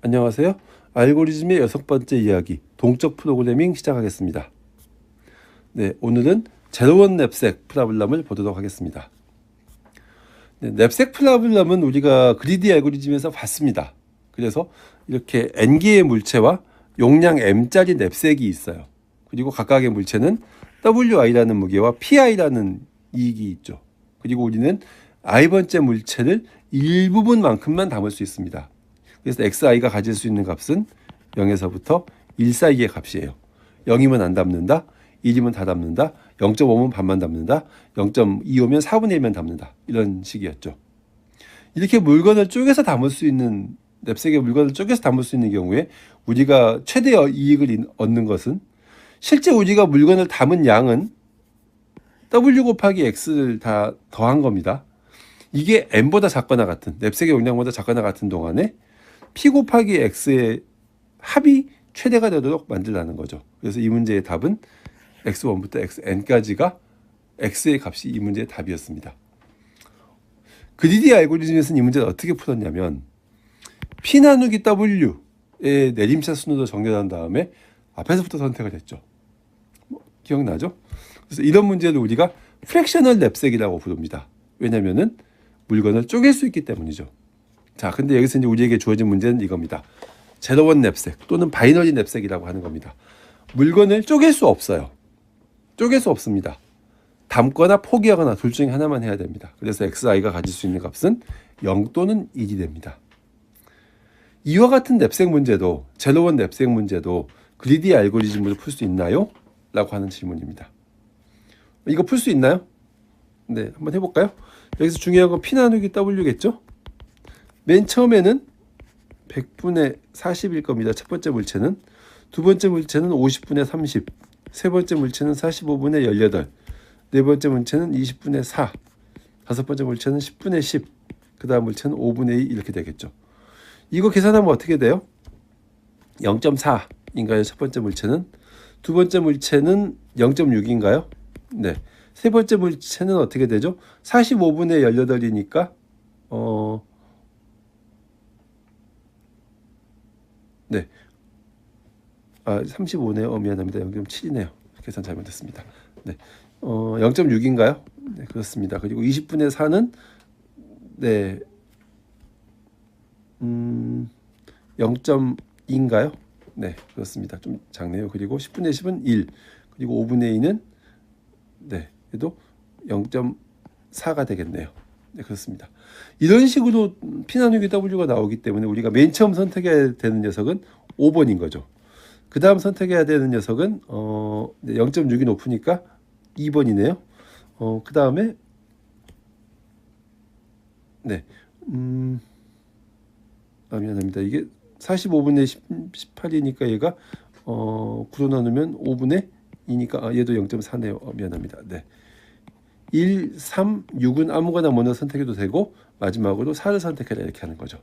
안녕하세요. 알고리즘의 여섯 번째 이야기, 동적 프로그래밍 시작하겠습니다. 네, 오늘은 제로원 냅색 프라블럼을 보도록 하겠습니다. 네, 냅색 프라블럼은 우리가 그리디 알고리즘에서 봤습니다. 그래서 이렇게 n개의 물체와 용량 m짜리 냅색이 있어요. 그리고 각각의 물체는 wi라는 무게와 pi라는 이익이 있죠. 그리고 우리는 i번째 물체를 일부분만큼만 담을 수 있습니다. 그래서 xi가 가질 수 있는 값은 0에서부터 1 사이의 값이에요. 0이면 안 담는다. 1이면 다 담는다. 0.5면 반만 담는다. 0.25면 4분의 1면 담는다. 이런 식이었죠. 이렇게 물건을 쪼개서 담을 수 있는 냅색의 물건을 쪼개서 담을 수 있는 경우에 우리가 최대 이익을 얻는 것은 실제 우리가 물건을 담은 양은 w 곱하기 x를 다 더한 겁니다. 이게 n보다 작거나 같은 냅색의 용량보다 작거나 같은 동안에 p 곱하기 x의 합이 최대가 되도록 만들라는 거죠. 그래서 이 문제의 답은 x1부터 xn까지가 x의 값이 이 문제의 답이었습니다. 그리디 알고리즘에서는 이 문제를 어떻게 풀었냐면 p 나누기 w의 내림차 순으로 정렬한 다음에 앞에서부터 선택을 했죠. 뭐, 기억나죠? 그래서 이런 문제를 우리가 프랙셔널 랩색이라고 부릅니다. 왜냐면은 물건을 쪼갤 수 있기 때문이죠. 자, 근데 여기서 이제 우리에게 주어진 문제는 이겁니다. 제로원 냅색 또는 바이너리 냅색이라고 하는 겁니다. 물건을 쪼갤 수 없어요. 쪼갤 수 없습니다. 담거나 포기하거나 둘 중에 하나만 해야 됩니다. 그래서 xi가 가질 수 있는 값은 0 또는 1이 됩니다. 이와 같은 냅색 문제도 제로원 냅색 문제도 그리디 알고리즘으로 풀 수 있나요? 라고 하는 질문입니다. 이거 풀 수 있나요? 네, 한번 해볼까요? 여기서 중요한 건 P 나누기 W겠죠? 맨 처음에는 100분의 40일 겁니다. 첫 번째 물체는. 두 번째 물체는 50분의 30. 세 번째 물체는 45분의 18. 네 번째 물체는 20분의 4. 다섯 번째 물체는 10분의 10. 그 다음 물체는 5분의 2 이렇게 되겠죠. 이거 계산하면 어떻게 돼요? 0.4인가요? 첫 번째 물체는. 두 번째 물체는 0.6인가요? 네. 세 번째 물체는 어떻게 되죠? 45분의 18이니까 어 네. 아, 35네요. 어, 미안합니다. 0.7이네요. 계산 잘못했습니다. 네. 어, 0.6인가요? 네, 그렇습니다. 그리고 20분의 4는 네. 음, 0.2인가요? 네, 그렇습니다. 좀 작네요. 그리고 10분의 10은 1. 그리고 5분의 2는 네, 그래도 0.4가 되겠네요. 네, 그렇습니다. 이런 식으로 나누기 W가 나오기 때문에 우리가 맨 처음 선택해야 되는 녀석은 5번인 거죠. 그 다음 선택해야 되는 녀석은 어, 0.6이 높으니까 2번이네요. 어, 그 다음에 네, 음, 아 미안합니다. 이게 45분의 10, 18이니까 얘가 어, 9로 나누면 5분의 2니까 아, 얘도 0.4네요. 어, 미안합니다. 네. 1, 3, 6은 아무거나 먼저 선택해도 되고 마지막으로 4를 선택해라 이렇게 하는 거죠.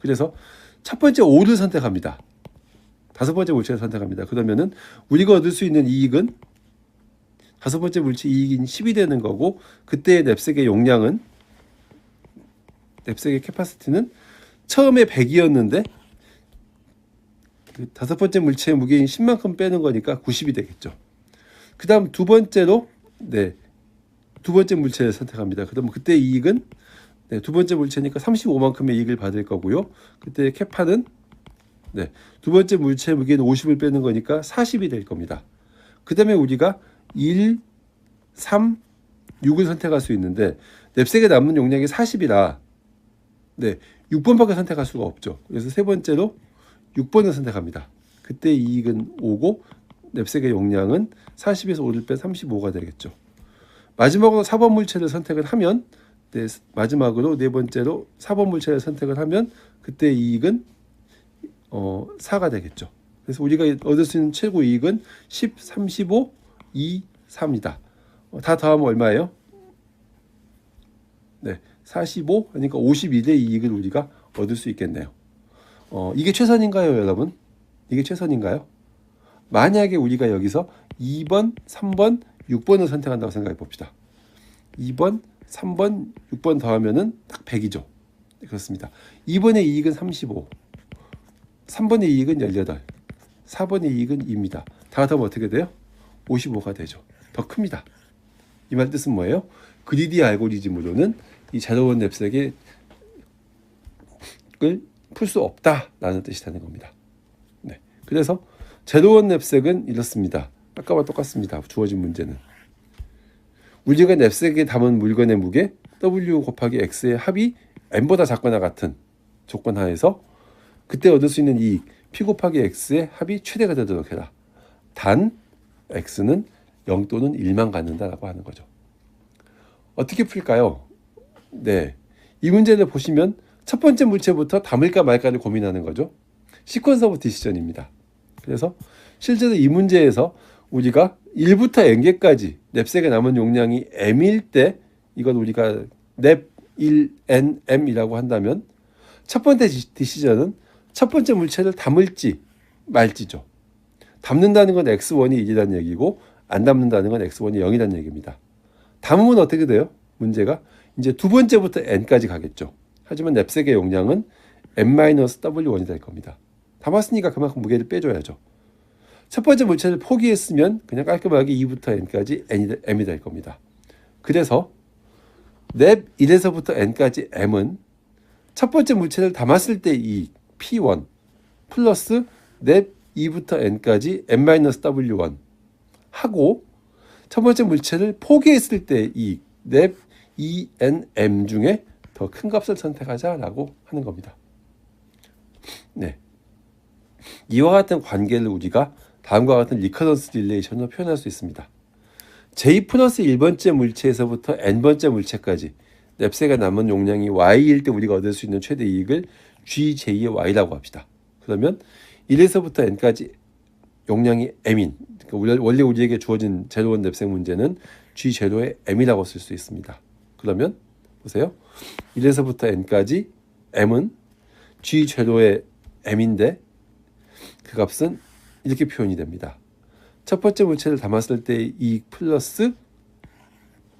그래서 첫 번째 5를 선택합니다. 다섯 번째 물체를 선택합니다. 그러면은 우리가 얻을 수 있는 이익은 다섯 번째 물체 이익인 10이 되는 거고 그때의 냅색의 용량은 냅색의 캐파시티는 처음에 100이었는데 그 다섯 번째 물체의 무게인 10만큼 빼는 거니까 90이 되겠죠. 그 다음 두 번째로 네, 두 번째 물체를 선택합니다. 그러면 그때 이익은 네, 두 번째 물체니까 35만큼의 이익을 받을 거고요. 그때 캐파는 네, 두 번째 물체 무게는 50을 빼는 거니까 40이 될 겁니다. 그 다음에 우리가 1, 3, 6을 선택할 수 있는데 냅색에 남는 용량이 40이라 네, 6번밖에 선택할 수가 없죠. 그래서 세 번째로 6번을 선택합니다. 그때 이익은 5고 냅색의 용량은 40에서 5를 빼 35가 되겠죠. 마지막으로 4번 물체를 선택을 하면 네, 마지막으로 네 번째로 4번 물체를 선택을 하면 그때 이익은 어, 4가 되겠죠. 그래서 우리가 얻을 수 있는 최고 이익은 10, 35, 2, 3이다. 어, 다 더하면 얼마예요? 네, 45, 그러니까 52대 이익을 우리가 얻을 수 있겠네요. 어, 이게 최선인가요, 여러분? 이게 최선인가요? 만약에 우리가 여기서 2번, 3번, 6번을 선택한다고 생각해 봅시다. 2번, 3번, 6번 더하면은 딱 100이죠. 그렇습니다. 2번의 이익은 35. 3번의 이익은 18, 4번의 이익은 2입니다. 다 합하면 어떻게 돼요? 55가 되죠. 더 큽니다. 이 말 뜻은 뭐예요? 그리디 알고리즘으로는 이 제로원 냅색의 을 풀 수 없다라는 뜻이 되는 겁니다. 네. 그래서 제로원 냅색은 이렇습니다. 아까와 똑같습니다. 주어진 문제는 우리가 냅색에 담은 물건의 무게 W 곱하기 X의 합이 M보다 작거나 같은 조건 하에서 그때 얻을 수 있는 이익 P 곱하기 X의 합이 최대가 되도록 해라. 단 X는 0 또는 1만 갖는다라고 하는 거죠. 어떻게 풀까요? 네. 이 문제를 보시면 첫 번째 물체부터 담을까 말까를 고민하는 거죠. 시퀀서 오브 디시전입니다. 그래서 실제로 이 문제에서 우리가 1부터 n개까지 냅색에 남은 용량이 m일 때 이건 우리가 냅1 n m이라고 한다면 첫 번째 디시전은 첫 번째 물체를 담을지 말지죠. 담는다는 건 x1이 1이라는 얘기고 안 담는다는 건 x1이 0이라는 얘기입니다. 담으면 어떻게 돼요? 문제가 이제 두 번째부터 n까지 가겠죠. 하지만 냅색의 용량은 n-w1이 될 겁니다. 담았으니까 그만큼 무게를 빼줘야죠. 첫 번째 물체를 포기했으면 그냥 깔끔하게 2부터 n까지 m이 될 겁니다. 그래서 냅 1에서부터 n까지 m은 첫 번째 물체를 담았을 때 이 p1 플러스 냅 2부터 n까지 n-w1 하고 첫 번째 물체를 포기했을 때 이냅 ENM 중에 더 큰 값을 선택하자라고 하는 겁니다. 네. 이와 같은 관계를 우리가 다음과 같은 리커런스 릴레이션으로 표현할 수 있습니다. J 플러스 1번째 물체에서부터 N번째 물체까지 냅새가 남은 용량이 Y일 때 우리가 얻을 수 있는 최대 이익을 GJ의 Y라고 합시다. 그러면 1에서부터 N까지 용량이 M인 그러니까 원래 우리에게 주어진 제로원 냅색 문제는 G 제로의 M이라고 쓸 수 있습니다. 그러면 보세요. 1에서부터 n까지 m은 g 제로의 m인데 그 값은 이렇게 표현이 됩니다. 첫 번째 물체를 담았을 때이 플러스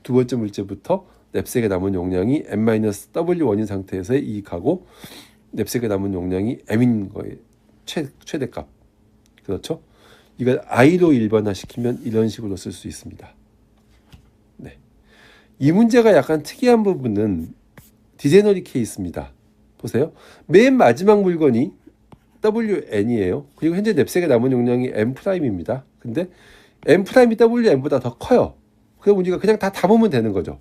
두 번째 물체부터 냅색에 남은 용량이 n-w1인 상태에서의 이익하고 냅색에 남은 용량이 m인 거의 최, 최대값. 그렇죠? 이걸 i로 일반화시키면 이런 식으로 쓸 수 있습니다. 이 문제가 약간 특이한 부분은 디제너리 케이스입니다. 보세요. 맨 마지막 물건이 WN이에요. 그리고 현재 냅색에 남은 용량이 M'입니다. 근데 M'이 WN보다 더 커요. 그럼 우리가 그냥 다 담으면 되는 거죠.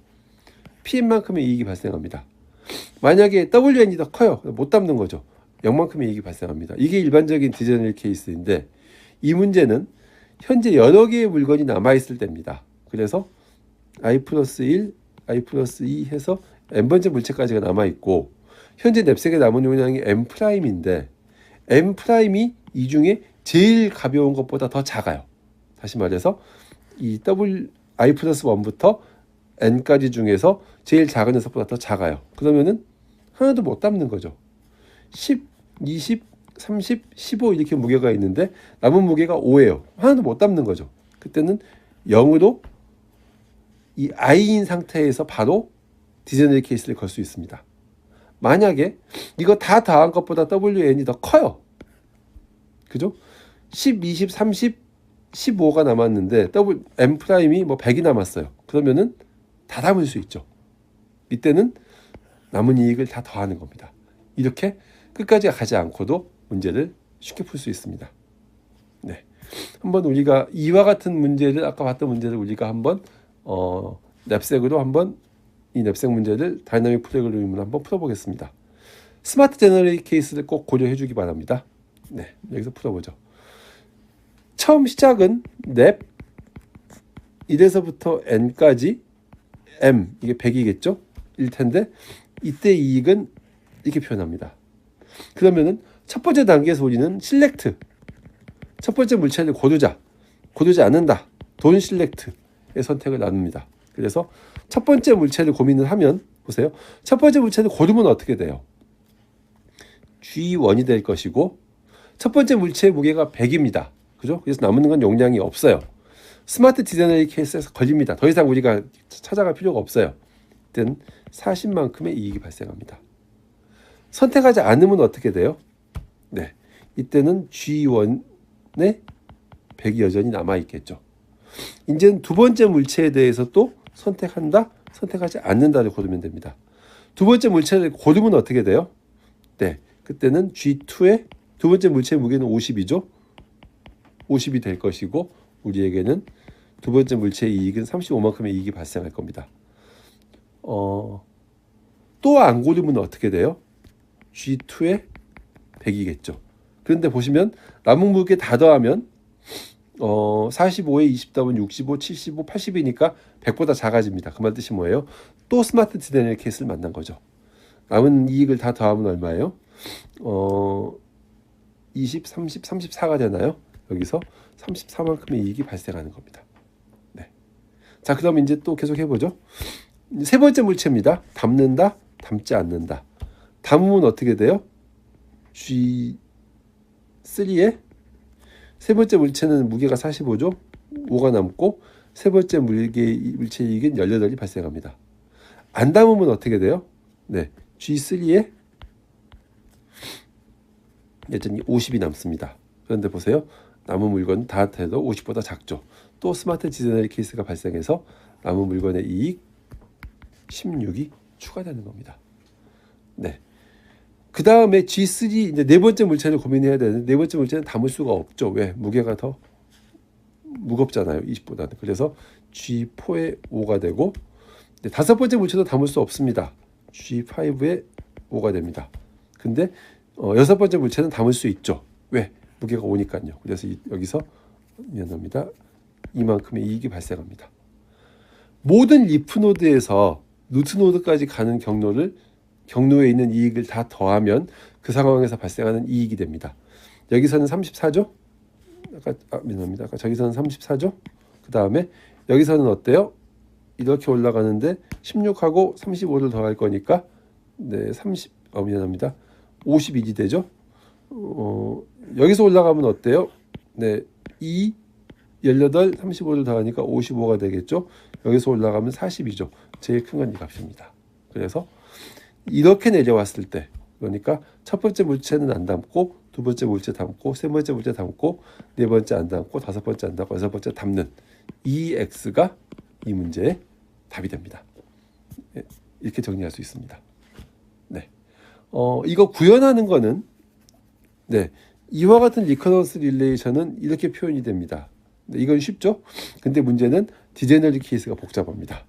PM만큼의 이익이 발생합니다. 만약에 WN이 더 커요. 못 담는 거죠. 0만큼의 이익이 발생합니다. 이게 일반적인 디제너리 케이스인데 이 문제는 현재 여러 개의 물건이 남아있을 때입니다. 그래서 i 플러스 1, i 플러스 2 해서 n번째 물체까지가 남아있고 현재 냅색에 남은 용량이 m 프라임인데 m 프라임이 이 중에 제일 가벼운 것보다 더 작아요. 다시 말해서 이 w i 플러스 1부터 n까지 중에서 제일 작은 녀석보다 더 작아요. 그러면은 하나도 못 담는 거죠. 10, 20, 30, 15 이렇게 무게가 있는데 남은 무게가 5예요. 하나도 못 담는 거죠. 그때는 0으로 이 I인 상태에서 바로 디제너리 케이스를 걸 수 있습니다. 만약에 이거 다 더한 것보다 WN이 더 커요. 그죠? 10, 20, 30, 15가 남았는데 W M 프라임이 뭐 100이 남았어요. 그러면은 다 담을 수 있죠. 이때는 남은 이익을 다 더하는 겁니다. 이렇게 끝까지 가지 않고도 문제를 쉽게 풀 수 있습니다. 네. 한번 우리가 이와 같은 문제를 아까 봤던 문제를 우리가 한번 어, 냅색으로 한번 이 냅색 문제를 다이나믹 프로그램으로 한번 풀어보겠습니다. 스마트 제너레이 케이스를 꼭 고려해 주기 바랍니다. 네, 여기서 풀어보죠. 처음 시작은 냅 1에서부터 n까지 m 이게 100이겠죠? 일 텐데 이때 이익은 이렇게 표현합니다. 그러면은 첫 번째 단계에서 우리는 실렉트 첫 번째 물체를 고르자 고르지 않는다 돈 실렉트 선택을 나눕니다. 그래서 첫 번째 물체를 고민을 하면 보세요. 첫 번째 물체를 고르면 어떻게 돼요? G1이 될 것이고 첫 번째 물체의 무게가 100입니다. 그죠? 그래서 남는 건 용량이 없어요. 스마트 디자이너의 케이스에서 걸립니다. 더 이상 우리가 찾아갈 필요가 없어요. 이땐 40만큼의 이익이 발생합니다. 선택하지 않으면 어떻게 돼요? 네. 이때는 G1의 100이 여전히 남아 있겠죠. 이제는 두 번째 물체에 대해서 또 선택한다, 선택하지 않는다를 고르면 됩니다. 두 번째 물체를 고르면 어떻게 돼요? 네, 그때는 G2의 두 번째 물체의 무게는 50이죠. 50이 될 것이고 우리에게는 두 번째 물체의 이익은 35만큼의 이익이 발생할 겁니다. 어, 또 안 고르면 어떻게 돼요? G2의 100이겠죠. 그런데 보시면 남은 무게 다 더하면 어, 45에 20 더하면 65, 75, 80이니까 100보다 작아집니다. 그 말 뜻이 뭐예요? 또 스마트 디자이너 케이스를 만난 거죠. 남은 이익을 다 더하면 얼마예요? 어, 20, 30, 34가 되나요? 여기서 34만큼의 이익이 발생하는 겁니다. 네. 자, 그럼 이제 또 계속 해보죠. 세 번째 물체입니다. 담는다, 담지 않는다. 담으면 어떻게 돼요? G3에 세 번째 물체는 무게가 45죠. 5가 남고 세 번째 물개 물체 이익은 18이 발생합니다. 안 담으면 어떻게 돼요? 네. G3에 여전히 50이 남습니다. 그런데 보세요. 남은 물건 다 해도 50보다 작죠. 또 스마트 디자이너 케이스가 발생해서 남은 물건의 이익 16이 추가되는 겁니다. 네. 그 다음에 G3 이제 네 번째 물체를 고민해야 되는데 네 번째 물체는 담을 수가 없죠. 왜? 무게가 더 무겁잖아요. 20보다는. 그래서 G4에 5가 되고 네, 다섯 번째 물체도 담을 수 없습니다. G5에 5가 됩니다. 근데 어, 여섯 번째 물체는 담을 수 있죠. 왜? 무게가 5니까요. 그래서 이, 여기서 미안합니다. 이만큼의 이익이 발생합니다. 모든 리프 노드에서 루트 노드까지 가는 경로를 경로에 있는 이익을 다 더하면 그 상황에서 발생하는 이익이 됩니다. 여기서는 34죠? 아까 아, 미안합니다. 아까 저기서는 34죠? 그 다음에 여기서는 어때요? 이렇게 올라가는데 16하고 35를 더할 거니까 네, 30, 어, 미안합니다. 51이 되죠? 어, 여기서 올라가면 어때요? 네, 2, 18, 35를 더하니까 55가 되겠죠? 여기서 올라가면 40이죠. 제일 큰 건 이 값입니다. 그래서 이렇게 내려왔을 때 그러니까 첫 번째 물체는 안 담고 두 번째 물체 담고 세 번째 물체 담고 네 번째 안 담고 다섯 번째 안 담고 여섯 번째 담는 이 x가 이 문제의 답이 됩니다. 예, 이렇게 정리할 수 있습니다. 네, 어 이거 구현하는 거는 네 이와 같은 리커런스 릴레이션은 이렇게 표현이 됩니다. 네, 이건 쉽죠? 근데 문제는 디제너리 케이스가 복잡합니다.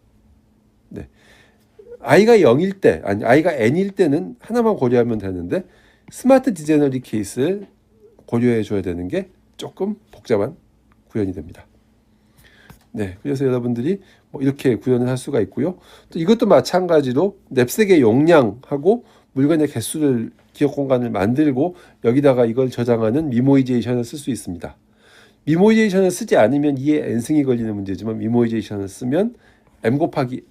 네. I가 0일 때, 아니 i가 n일 때는 하나만 고려하면 되는데 스마트 디제너리 케이스 고려해 줘야 되는 게 조금 복잡한 구현이 됩니다. 네, 그래서 여러분들이 뭐 이렇게 구현을 할 수가 있고요. 또 이것도 마찬가지로 냅색의 용량하고 물건의 개수를 기억 공간을 만들고 여기다가 이걸 저장하는 미모이제이션을 쓸 수 있습니다. 미모이제이션을 쓰지 않으면 이에 n승이 걸리는 문제지만 미모이제이션을 쓰면 m 곱하기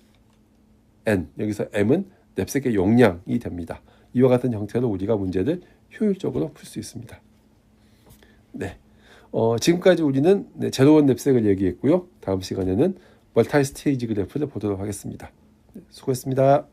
n 여기서 m은 냅색의 용량이 됩니다. 이와 같은 형태로 우리가 문제를 효율적으로 풀 수 있습니다. 네, 어, 지금까지 우리는 네, 제로원 냅색을 얘기했고요. 다음 시간에는 멀타이 스테이지 그래프를 보도록 하겠습니다. 네, 수고했습니다.